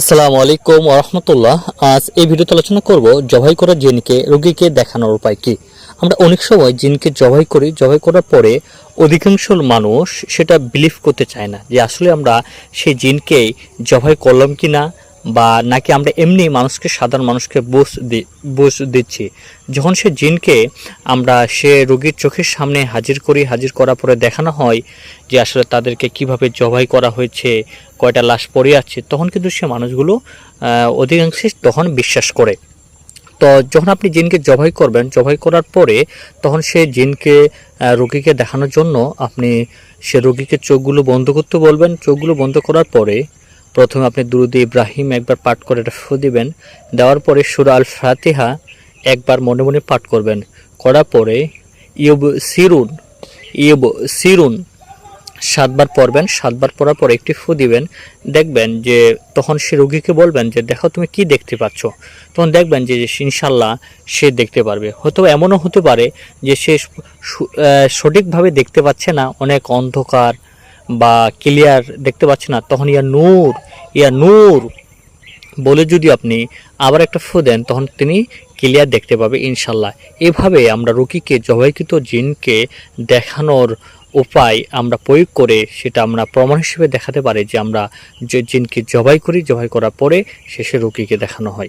আসসালামু আলাইকুম রহমতুল্লাহ। আজ এই ভিডিওতে আলোচনা করব জবাই করা জিনকে, রোগীকে দেখানোর উপায় কি? আমরা অনেক সময় জিনকে জবাই করি, জবাই করার পরে অধিকাংশ মানুষ সেটা বিলিভ করতে চায় না যে আসলে আমরা সেই জিনকেই জবাই করলাম কি না বা নাকি আমরা এমনি মানুষকে, সাধারণ মানুষকে বুঝ দি, বুঝ দিচ্ছি? যখন সে জিনকে আমরা, সে রোগীর চোখের সামনে হাজির করি, হাজির করার পরে দেখানো হয় যে আসলে তাদেরকে কীভাবে জবাই করা হয়েছে, কয়টা লাশ পড়ে আছে, তখন কিন্তু সে মানুষগুলো অধিকাংশে তখন বিশ্বাস করে। তো যখন আপনি জিনকে জবাই করবেন, জবাই করার পরে তখন সে জিনকে রোগীকে দেখানোর জন্য আপনি সে রোগীকে চোখগুলো বন্ধ করতে বলবেন। চোখগুলো বন্ধ করার পরে প্রথমে আপনি দুরুদ ইব্রাহিম একবার পাঠ করে এটা ফু দিবেন। দেওয়ার পরে সুরা আল ফাতিহা একবার মনে মনে পাঠ করবেন। করার পরে ইয়ব সিরুন ইয়ব সিরুন সাতবার পড়বেন। সাতবার পড়ার পর একটি ফু দিবেন। দেখবেন যে তখন সে রোগীকে বলবেন যে, দেখো তুমি কি দেখতে পাচ্ছ? তখন দেখবেন যে ইনশাল্লাহ সে দেখতে পারবে। হয়তো এমনও হতে পারে যে সে সু- সঠিকভাবে দেখতে পাচ্ছে না। অনেক অন্ধকার বা ক্লিয়ার দেখতে পাচ্ছে না, তখন ইয়া নূর ইয়া নূর বলে যদি আপনি আবার একটা ফু দেন, তখন তিনি ক্লিয়ার দেখতে পাবে ইনশাল্লাহ। এভাবে আমরা রোগীকে, জবাইকৃত জিনকে দেখানোর উপায় আমরা প্রয়োগ করে সেটা আমরা প্রমাণ হিসেবে দেখাতে পারি যে আমরা যে জিনকে জবাই করি, জবাই করার পরে শেষে রোগীকে দেখানো হয়।